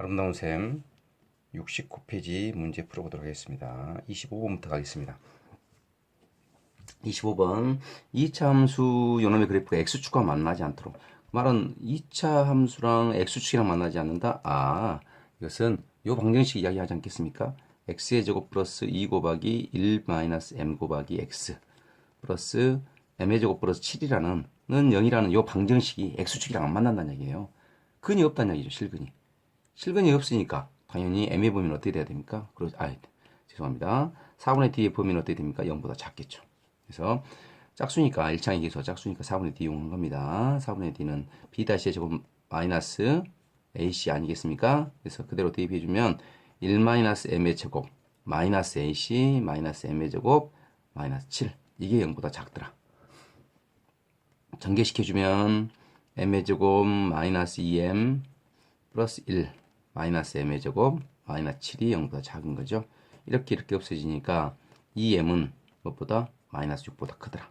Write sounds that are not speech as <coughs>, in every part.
아름다운 샘 69페이지 문제 풀어보도록 하겠습니다. 25번부터 가겠습니다. 25번 2차 함수 요놈의 그래프가 x축과 만나지 않도록 말은 2차 함수랑 x축이랑 만나지 않는다. 아 이것은 요 방정식 이야기하지 않겠습니까? x의 제곱 플러스 2 곱하기 1 마이너스 m 곱하기 x 플러스 m의 제곱 플러스 7이라는 는 0이라는 요 방정식이 x축이랑 안 만난다는 얘기예요. 근이 없다는 얘기죠. 실근이. 실근이 없으니까 당연히 m의 범위는 어떻게 돼야 됩니까? 그러, 아, 죄송합니다. 4분의 d의 범위는 어떻게 됩니까? 0보다 작겠죠. 그래서 짝수니까 1창의 계수가 짝수니까 4분의 d 이용하는 겁니다. 4분의 d는 b 다시의 제곱 마이너스 ac 아니겠습니까? 그래서 그대로 대입해 주면 1 마이너스 m의 제곱 마이너스 ac 마이너스 m의 제곱 마이너스 7 이게 0보다 작더라. 전개시켜주면 m의 제곱 마이너스 2m 플러스 1 마이너스 m의 제곱 마이너스 7이 0보다 작은 거죠. 이렇게 이렇게 없어지니까 이 m은 무엇보다 마이너스 6보다 크더라.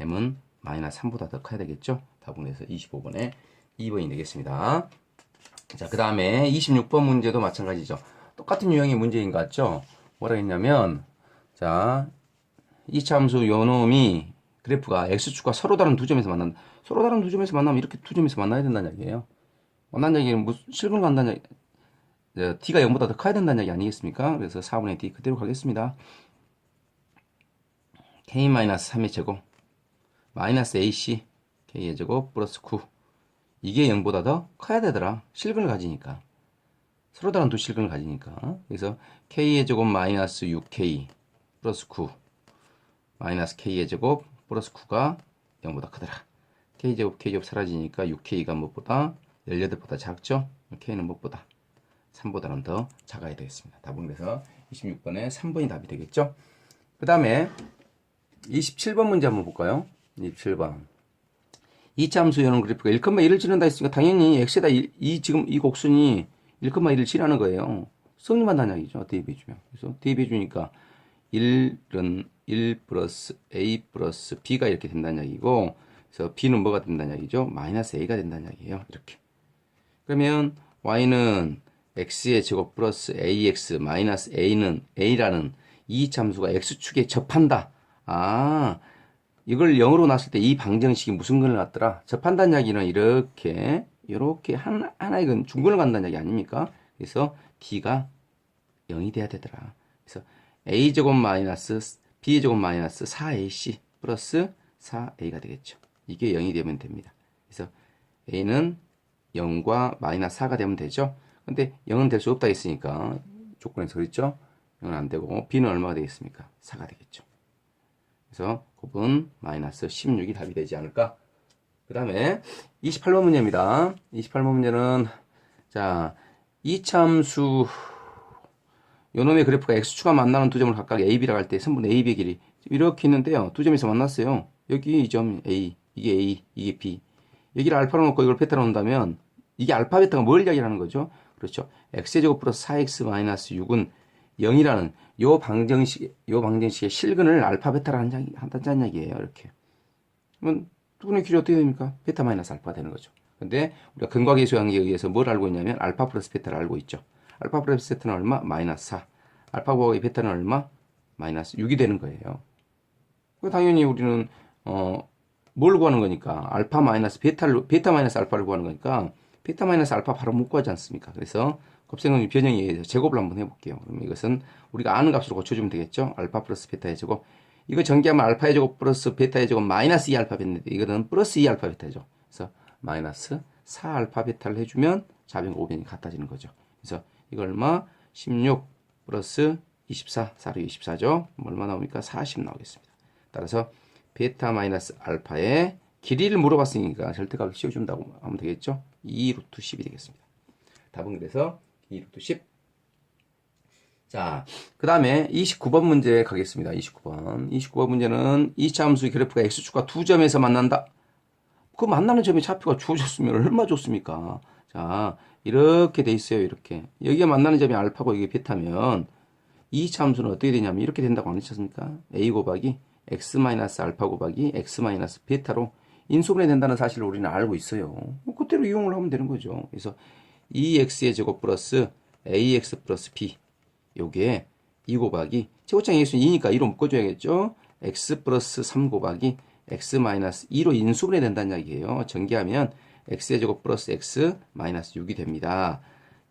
m은 마이너스 3보다 더 커야 되겠죠. 답은 그래서 25번에 2번이 되겠습니다. 자, 그 다음에 26번 문제도 마찬가지죠. 똑같은 유형의 문제인 것 같죠? 뭐라 했냐면, 자, 이차 함수 요놈이 그래프가 x축과 서로 다른 두 점에서 만난다. 서로 다른 두 점에서 만나면 이렇게 두 점에서 만나야 된다는 얘기예요. 만난 얘기는 무슨 실근 간다는 얘기, 네, t가 0보다 더 커야 된다는 얘기 아니겠습니까? 그래서 4분의 d 그대로 가겠습니다. k-3의 제곱 마이너스 ac k의 제곱 플러스 9 이게 0보다 더 커야 되더라. 실근을 가지니까. 서로 다른 두 실근을 가지니까. 그래서 k의 제곱 마이너스 6k 플러스 9 마이너스 k의 제곱 플러스 9가 0보다 크더라. k제곱 k제곱 사라지니까 6k가 무엇보다 18보다 작죠? k는 무엇보다 3보다는 더 작아야 되겠습니다. 답은 그래서 26번에 3번이 답이 되겠죠? 그 다음에 27번 문제 한번 볼까요? 27번. 이차 함수에는 그래프가 1,1을 지른다 했으니까 당연히 x에다 1, 이 지금 이 곡선이 1,1을 지라는 거예요. 성립한다는 얘기죠. 대입해 주면. 그래서 대입해 주니까 1은 1 플러스 a 플러스 b가 이렇게 된다는 얘기고 그래서 b는 뭐가 된다는 얘기죠? 마이너스 a가 된다는 얘기예요. 이렇게. 그러면 y는 x의 제곱 플러스 ax 마이너스 a는 a라는 이 참수가 x축에 접한다. 아, 이걸 0으로 놨을 때 이 방정식이 무슨 근을 갖더라? 접한다는 이야기는 이렇게 이렇게 하나, 하나의 근 중근을 간다는 이야기 아닙니까? 그래서 d가 0이 돼야 되더라. 그래서 a제곱 마이너스 b제곱 마이너스 4ac 플러스 4a가 되겠죠. 이게 0이 되면 됩니다. 그래서 a는 0과 마이너스 4가 되면 되죠. 근데 0은 될 수 없다 했으니까 조건에서 그랬죠. 0은 안 되고 b는 얼마가 되겠습니까? 4가 되겠죠. 그래서 곱은 마이너스 16이 답이 되지 않을까? 그 다음에 28번 문제입니다. 28번 문제는 자 이참수 요놈의 그래프가 x축과 만나는 두 점을 각각 AB라고 할 때 선분 AB의 길이 이렇게 있는데요. 두 점에서 만났어요. 여기 이 점 A, 이게 A, 이게 B. 여기를 알파로 놓고 이걸 베타로 놓는다면 이게 알파 베타가 뭘 이야기하는 거죠? 그렇죠. x제곱 플러스 4x 마이너스 6은 0이라는 요 방정식, 요 방정식의 실근을 알파 베타라 한다는 얘기예요. 이렇게. 그러면 두 분의 길이 어떻게 됩니까? 베타 마이너스 알파가 되는 거죠. 근데 우리가 근과계수 관계에 의해서 뭘 알고 있냐면 알파 플러스 베타를 알고 있죠. 알파 플러스 베타는 얼마? 마이너스 4. 알파 곱하기 베타는 얼마? 마이너스 6이 되는 거예요. 당연히 우리는 어, 뭘 구하는 거니까 알파 마이너스 베타를 베타 마이너스 알파를 구하는 거니까 베타 마이너스 알파 바로 못 구하지 않습니까? 그래서 곱셈은 변형에 의해서 제곱을 한번 해볼게요. 그럼 이것은 우리가 아는 값으로 고쳐주면 되겠죠? 알파 플러스 베타의 제곱. 이거 전개하면 알파의 제곱 플러스 베타의 제곱 마이너스 2 알파 베타인데 이거는 플러스 2 알파 베타죠. 그래서 마이너스 4 알파 베타를 해주면 좌변 오변이 같아지는 거죠. 그래서 이거 얼마? 16 플러스 24, 4로 24죠. 얼마 나옵니까? 40 나오겠습니다. 따라서 베타 마이너스 알파의 길이를 물어봤으니까 절대값을 씌워준다고 하면 되겠죠. 2 루트 10이 되겠습니다. 답은 그래서 2 루트 10. 자, 그 다음에 29번 문제 가겠습니다. 29번. 29번 문제는 2차 함수의 그래프가 x축과 두 점에서 만난다. 그 만나는 점의 좌표가 주어졌으면 얼마 좋습니까? 자, 이렇게 돼 있어요. 이렇게. 여기가 만나는 점이 알파고 이게 베타면 2차 함수는 어떻게 되냐면 이렇게 된다고 안 하셨습니까? a 곱하기 x 마이너스 알파 곱하기 x 마이너스 베타로 인수분해 된다는 사실을 우리는 알고 있어요. 그대로 이용을 하면 되는 거죠. 그래서 2x의 제곱 플러스 ax 플러스 b 요게 2 곱하기 최고창 x는 2니까 2로 묶어줘야겠죠. x 플러스 3 곱하기 x 마이너스 2로 인수분해 된다는 이야기예요. 전개하면 x의 제곱 플러스 x 마이너스 6이 됩니다.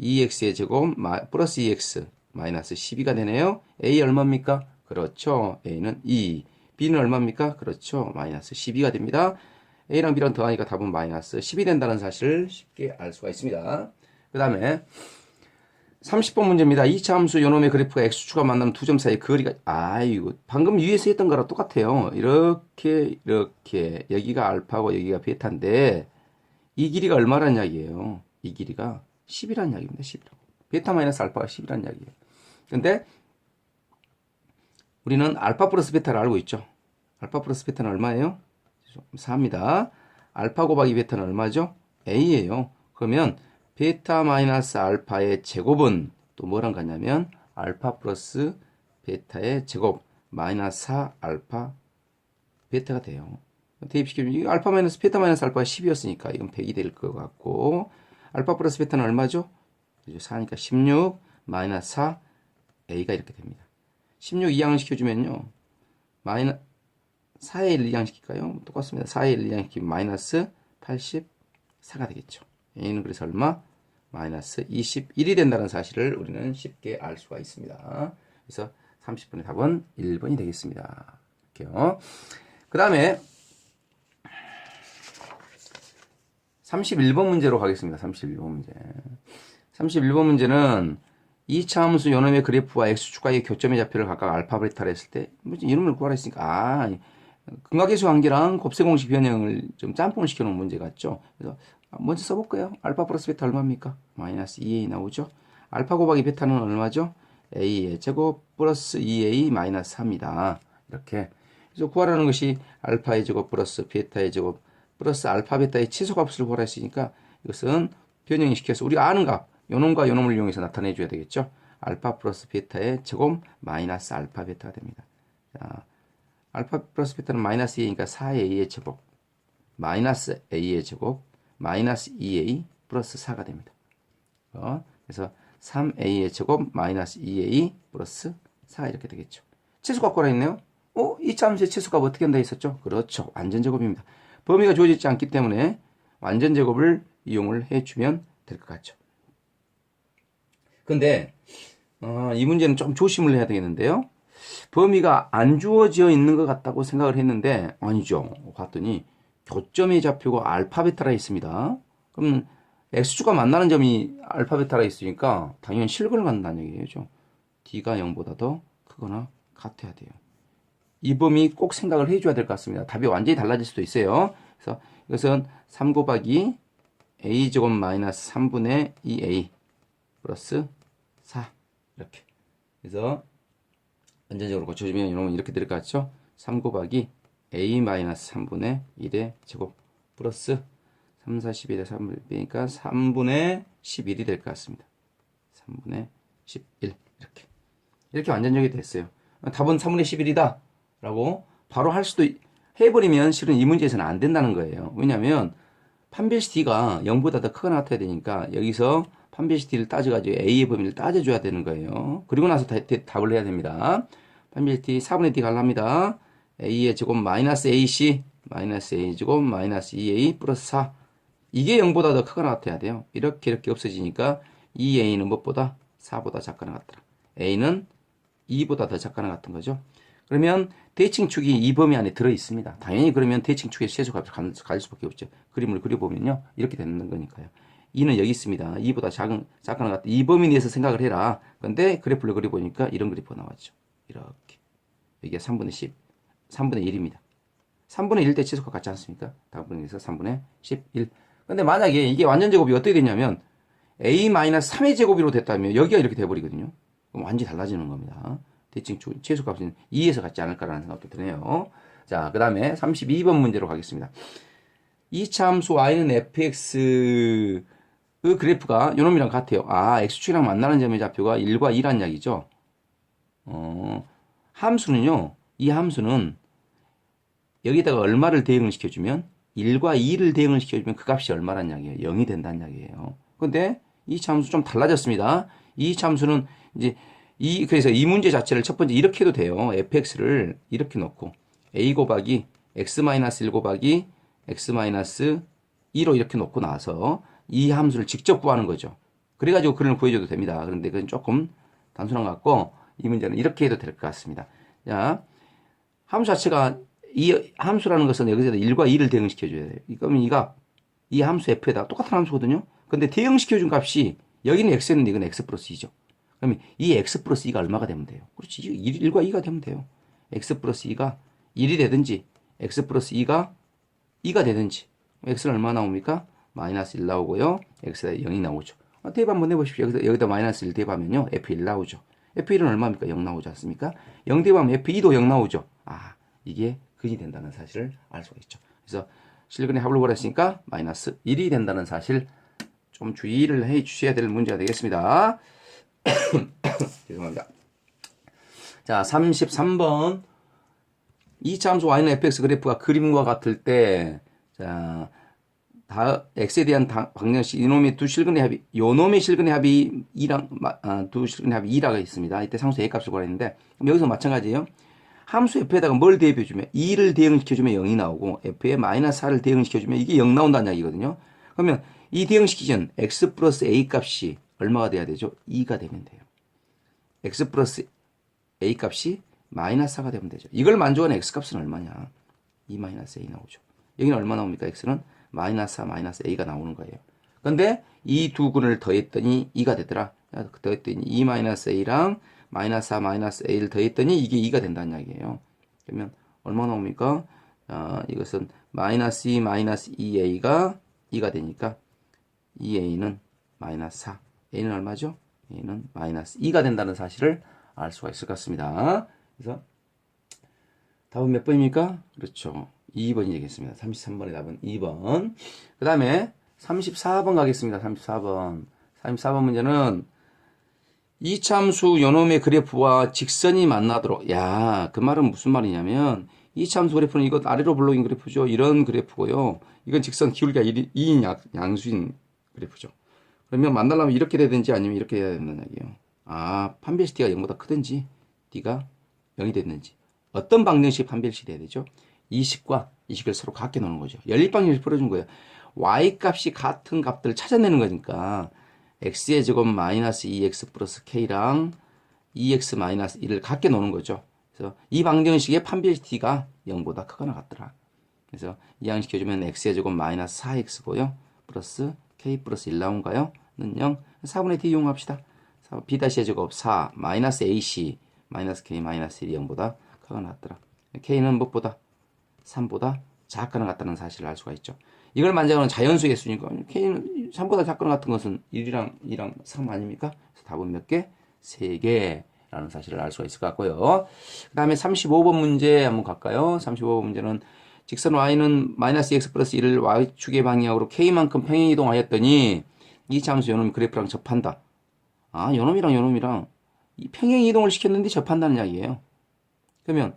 2x의 제곱 마, 플러스 2x 마이너스 12가 되네요. a 얼마입니까? 그렇죠. a는 2. B는 얼마입니까? 그렇죠. 마이너스 12가 됩니다. a랑 b랑 더하니까 답은 마이너스 10이 된다는 사실을 쉽게 알 수가 있습니다. 그 다음에 30번 문제입니다. 2차 함수 요놈의 그래프가 x축과 만나는 두점 사이 거리가 아이고 방금 위에서 했던 거랑 똑같아요. 이렇게 이렇게 여기가 알파고 여기가 베타인데 이 길이가 얼마란 이야기예요. 이 길이가 10이란 이야기입니다. 10이라고. 베타 마이너스 알파가 10이란 이야기예요. 근데 우리는 알파 플러스 베타를 알고 있죠. 알파 플러스 베타는 얼마예요? 4입니다. 알파 곱하기 베타는 얼마죠? A예요. 그러면 베타 마이너스 알파의 제곱은 또 뭐랑 같냐면 알파 플러스 베타의 제곱 마이너스 4 알파 베타가 돼요. 대입시키면 이 알파 마이너스 베타 마이너스 알파가 10이었으니까 이건 100이 될 것 같고 알파 플러스 베타는 얼마죠? 4니까 16 마이너스 4 A가 이렇게 됩니다. 16 이항을 시켜주면요. 마이너 4의 1 이항 시킬까요? 똑같습니다. 4의 1 이항 시키면 마이너스 84가 되겠죠. A는 그래서 얼마? 마이너스 21이 된다는 사실을 우리는 쉽게 알 수가 있습니다. 그래서 30분의 답은 1번이 되겠습니다. 이렇게요. 그 다음에 31번 문제로 가겠습니다. 31번 문제. 31번 문제는 2차 함수 요놈의 그래프와 x축과의 교점의 좌표를 각각 알파 베타를 했을 때 이름을 구하라 했으니까 아 근각계수 관계랑 곱셈 공식 변형을 좀 짬뽕을 시켜놓은 문제 같죠. 그래서 먼저 써볼까요? 알파 플러스 베타 얼마입니까? 마이너스 2a 나오죠. 알파 곱하기 베타는 얼마죠? a의 제곱 플러스 2a 마이너스 3이다. 이렇게 그래서 구하라는 것이 알파의 제곱 플러스 베타의 제곱 플러스 알파 베타의 치소값을 구하라 했으니까 이것은 변형이 시켜서 우리가 아는 값 요놈과 요놈을 이용해서 나타내 줘야 되겠죠. 알파 플러스 베타의 제곱 마이너스 알파 베타가 됩니다. 자, 알파 플러스 베타는 마이너스 2니까 4a의 제곱 마이너스 a의 제곱 마이너스 2a 플러스 4가 됩니다. 어, 그래서 3a의 제곱 마이너스 2a 플러스 4 이렇게 되겠죠. 치수값 구하라 했네요. 어? 이 함수의 치수값 어떻게 한다 했었죠? 그렇죠. 완전 제곱입니다. 범위가 주어지지 않기 때문에 완전 제곱을 이용을 해주면 될 것 같죠. 근데 어, 이 문제는 좀 조심을 해야 되겠는데요. 범위가 안 주어져 있는 것 같다고 생각을 했는데 아니죠. 봤더니 교점의 좌표가 알파 베타라 있습니다. 그럼 x축과 만나는 점이 알파 베타라 있으니까 당연히 실근을 갖는다는 얘기죠. d가 0보다 더 크거나 같아야 돼요. 이 범위 꼭 생각을 해줘야 될 것 같습니다. 답이 완전히 달라질 수도 있어요. 그래서 이것은 3 곱하기 a 제곱 마이너스 3분의 2a 플러스 4 이렇게 그래서 완전적으로 고쳐주면 여러분 이렇게 될 것 같죠? 3 곱하기 a 마이너스 3분의 1의 제곱 플러스 3, 4, 11에 3을 빼니까 3분의 11이 될 것 같습니다. 3분의 11 이렇게 이렇게 완전적이 됐어요. 답은 3분의 11이다 라고 바로 할 수도 해버리면 실은 이 문제에서는 안 된다는 거예요. 왜냐하면 판별시 t가 0보다 더 크거나 같아야 되니까 여기서 판별시 t를 따져가지고 a의 범위를 따져줘야 되는 거예요. 그리고 나서 다, 답을 해야 됩니다. 판별시 t 4분의 t 갈랍니다. a의 제곱 마이너스 ac 마이너스 a 제곱 마이너스 2a 플러스 4 이게 0보다 더 크거나 같아야 돼요. 이렇게 이렇게 없어지니까 2a는 무엇보다 4보다 작거나 같더라. a는 2보다 더 작거나 같은 거죠. 그러면 대칭축이 이 범위 안에 들어 있습니다. 당연히 그러면 대칭축의 최소값을 가질 수밖에 없죠. 그림을 그려보면요. 이렇게 되는 거니까요. 2는 여기 있습니다. 2보다 작은, 작거나 같다. 이 범위 내에서 생각을 해라. 근데 그래프를 그려보니까 이런 그래프가 나왔죠. 이렇게. 여기가 3분의 10, 3분의 1입니다. 3분의 1 대 치수가 같지 않습니까? 다분에서 3분의 11. 근데 만약에 이게 완전 제곱이 어떻게 되냐면 a-3의 제곱으로 됐다면 여기가 이렇게 돼버리거든요. 그럼 완전히 달라지는 겁니다. 대칭 최소값은 2에서 같지 않을까라는 생각도 드네요. 자, 그 다음에 32번 문제로 가겠습니다. 이차 함수 y는 fx 그 그래프가 요놈이랑 같아요. 아, x축이랑 만나는 점의 좌표가 1과 2란 이야기죠. 어, 함수는요, 이 함수는 여기다가 얼마를 대응을 시켜주면 1과 2를 대응을 시켜주면 그 값이 얼마란 이야기예요. 0이 된다는 이야기예요. 근데 이 참수 좀 달라졌습니다. 이 참수는 이제 이 그래서 이 문제 자체를 첫 번째 이렇게 해도 돼요. fx를 이렇게 놓고 a 곱하기 x-1 곱하기 x-2로 이렇게 놓고 나서 이 함수를 직접 구하는 거죠. 그래가지고 그걸 구해줘도 됩니다. 그런데 그건 조금 단순한 것 같고 이 문제는 이렇게 해도 될 것 같습니다. 자, 함수 자체가 이 함수라는 것은 여기서 1과 2를 대응시켜줘야 돼요. 그러면 이가 이 함수 f에다 똑같은 함수거든요. 근데 대응시켜준 값이 여기는 x였는데 이건 x 플러스 2죠. 그러면 이 x 플러스 2가 얼마가 되면 돼요? 그렇지. 1, 과 2가 되면 돼요. x 플러스 2가 1이 되든지 x 플러스 2가 2가 되든지 x는 얼마 나옵니까? 마이너스 1 나오고요. x가 0이 나오죠. 아, 대입 한번 해보십시오. 여기다, 여기다 마이너스 1 대입하면요. f1 나오죠. f1은 얼마입니까? 0 나오지 않습니까? 0 대입하면 f2도 0 나오죠. 아, 이게 근이 된다는 사실을 알 수가 있죠. 그래서 실근의 합을 구했으니까 마이너스 1이 된다는 사실 좀 주의를 해 주셔야 될 문제가 되겠습니다. <coughs> 죄송합니다. 자, 33번. 이차 함수 y는 fx 그래프가 그림과 같을 때, 자, 다, x에 대한 다, 방정식, 이놈의 두 실근의 합이, 요놈의 실근의 합이 2랑, 아, 두 실근의 합이 2라가 있습니다. 이때 상수 a 값을 구하는데, 여기서 마찬가지예요. 함수 f에다가 뭘 대입해 주면, 2를 대응시켜 주면 0이 나오고, f에 마이너스 4를 대응시켜 주면 이게 0 나온다는 이야기거든요. 그러면 이 대응시키 전 x 플러스 a 값이 얼마가 돼야 되죠? 2가 되면 돼요. x 플러스 a 값이 마이너스 4가 되면 되죠. 이걸 만족하는 x 값은 얼마냐? 2 마이너스 a 나오죠. 여기는 얼마 나옵니까? x는 마이너스 4 마이너스 a가 나오는 거예요. 근데 이두 근을 더했더니 2가 되더라. 더했더니 2 마이너스 a랑 마이너스 4 마이너스 a를 더했더니 이게 2가 된다는 이야기예요. 그러면 얼마 나옵니까? 어, 이것은 마이너스 2 마이너스 2a가 2가 되니까 2a는 마이너스 4. a는 얼마죠? a는 마이너스 2가 된다는 사실을 알 수가 있을 것 같습니다. 그래서 답은 몇 번입니까? 그렇죠. 2번이 되겠습니다. 33번의 답은 2번. 그 다음에 34번 가겠습니다. 34번. 34번 문제는 이참수 요놈의 그래프와 직선이 만나도록 야, 그 말은 무슨 말이냐면 이참수 그래프는 이것 아래로 블록인 그래프죠. 이런 그래프고요. 이건 직선 기울기가 2인 양수인 그래프죠. 그러면 만나려면 이렇게 되든지 아니면 이렇게 해야 된다는 얘기예요. 아, 판별시 D가 0보다 크든지 D가 0이 됐는지 어떤 방정식 판별시 돼야 되죠? 20과 20을 서로 같게 놓는 거죠. 연립 방정식 풀어준 거예요. y 값이 같은 값들을 찾아내는 거니까 x의 제곱 마이너스 2x 플러스 k랑 2x 마이너스 1을 같게 놓는 거죠. 그래서 이 방정식의 판별시 D가 0보다 크거나 같더라. 그래서 이항시켜주면 x의 제곱 마이너스 4x고요. 플러스 k 플러스 1 나온가요? 는 0. 4분의 d 이용합시다. b 다시의 제곱 4 마이너스 ac 마이너스 k 마이너스 1이 0보다 크거나 같더라. k는 무엇보다 3보다 작거나 같다는 사실을 알 수가 있죠. 이걸 만족하는 자연수의 수니까 k는 3보다 작거나 같은 것은 1이랑 2랑 3 아닙니까? 그래서 답은 몇 개? 3개 라는 사실을 알 수가 있을 것 같고요. 그 다음에 35번 문제 한번 갈까요? 35번 문제는 직선 y는 마이너스 x 플러스 1을 y축의 방향으로 k만큼 평행 이동하였더니 이 참수 요놈 그래프랑 접한다. 아, 요놈이랑 요놈이랑 평행 이동을 시켰는데 접한다는 이야기예요. 그러면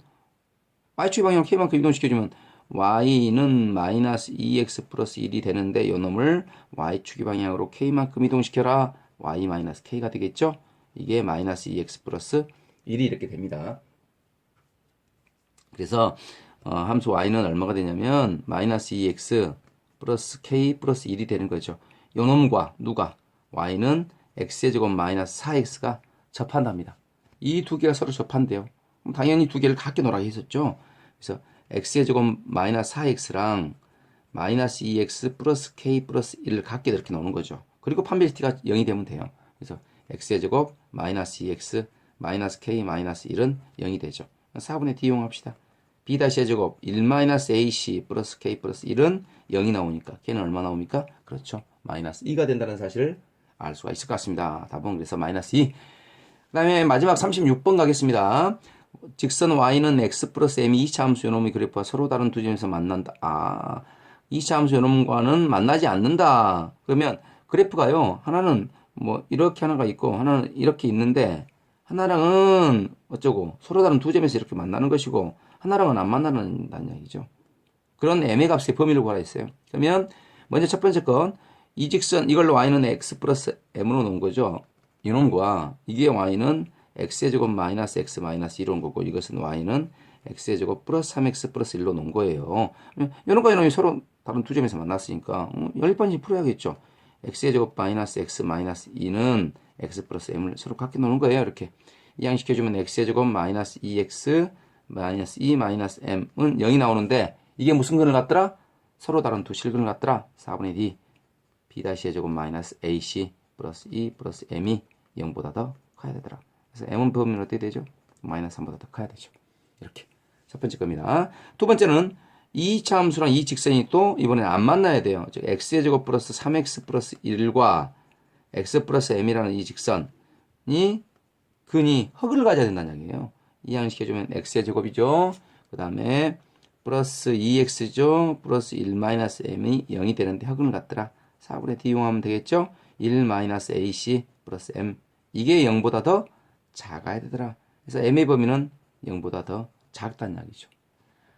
y축의 방향으로 k만큼 이동시켜주면 y는 마이너스 2x 플러스 1이 되는데 요놈을 y축의 방향으로 k만큼 이동시켜라. y 마이너스 k가 되겠죠? 이게 마이너스 2x 플러스 1이 이렇게 됩니다. 그래서 어, 함수 y는 얼마가 되냐면 마이너스 2x 플러스 k 플러스 1이 되는 거죠. 요놈과 누가 y는 x의 제곱 마이너스 4x가 접한답니다. 이 두 개가 서로 접한대요. 당연히 두 개를 같게 놓으라 했었죠. 그래서 x의 제곱 마이너스 4x랑 마이너스 2x 플러스 k 플러스 1을 같게 이렇게 놓는 거죠. 그리고 판별시티가 0이 되면 돼요. 그래서 x의 제곱 마이너스 2x 마이너스 k 마이너스 1은 0이 되죠. 4분의 d 이용합시다. b 다시의 제곱 1 마이너스 ac 플러스 k 플러스 1은 0이 나오니까 k는 얼마 나옵니까? 그렇죠. 마이너스 2가 된다는 사실을 알 수가 있을 것 같습니다. 답은 그래서 마이너스 2. 그 다음에 마지막 36번 가겠습니다. 직선 y는 x 플러스 m이 2차 함수 요놈의 그래프와 서로 다른 두 점에서 만난다. 아, 2차 함수 요놈과는 만나지 않는다. 그러면 그래프가요. 하나는 뭐 이렇게 하나가 있고 하나는 이렇게 있는데 하나랑은 어쩌고 서로 다른 두 점에서 이렇게 만나는 것이고 하나랑은 안 만나는다는 얘기죠. 그런 m의 값의 범위를 구하라 했어요. 그러면 먼저 첫 번째 건 이 직선 이걸로 y는 x 플러스 m으로 놓은 거죠. 거와 이게 y는 x의 제곱 마이너스 x 마이너스 1로 놓은 거고 이것은 y는 x의 제곱 플러스 3x 플러스 1로 놓은 거예요. 이런 거 이런 거 서로 다른 두 점에서 만났으니까 음, 연립반지 풀어야겠죠. x의 제곱 마이너스 x 마이너스 2는 x 플러스 m을 서로 같게 놓는 거예요. 이렇게 이항시켜주면 x의 제곱 마이너스 2x 마이너스 2 마이너스 m은 0이 나오는데 이게 무슨 근을 갖더라? 서로 다른 두 실근을 갖더라. 4분의 d b-의 제곱 마이너스 ac 플러스 2 플러스 m이 0보다 더 커야 되더라. 그래서 m은 범위는 어떻게 되죠? 마이너스 3보다 더 커야 되죠. 이렇게 첫 번째 겁니다. 두 번째는 이 차함수랑 이 직선이 또 이번에 안 만나야 돼요. 즉 x의 제곱 플러스 3x 플러스 1과 x 플러스 m이라는 이 직선이 근이 흑을 가져야 된다는 이야기예요. 이항시켜주면 x의 제곱이죠. 그 다음에 플러스 2x죠. 플러스 1 마이너스 m이 0이 되는데 흑을 갖더라. 4분의 d 이용하면 되겠죠. 1 마이너스 ac 플러스 m 이게 0보다 더 작아야 되더라. 그래서 m의 범위는 0보다 더 작다는 이야기죠.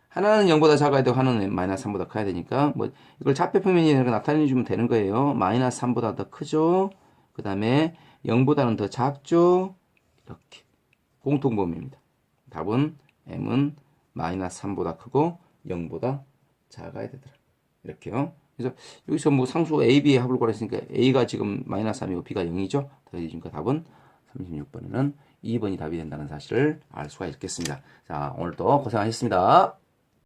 하나는 0보다 작아야 되고 하나는 마이너스 3보다 커야 되니까 뭐 이걸 좌표 표면이 나타내 주면 되는 거예요. 마이너스 3보다 더 크죠. 그 다음에 0보다는 더 작죠. 이렇게 공통 범위입니다. 답은 m은 마이너스 3보다 크고 0보다 작아야 되더라. 이렇게요. 그래서 여기서 뭐 상수 A, B의 합을 구했으니까 A가 지금 마이너스 3이고 B가 0이죠. 더해지니까 답은 36번에는 2번이 답이 된다는 사실을 알 수가 있겠습니다. 자, 오늘도 고생하셨습니다.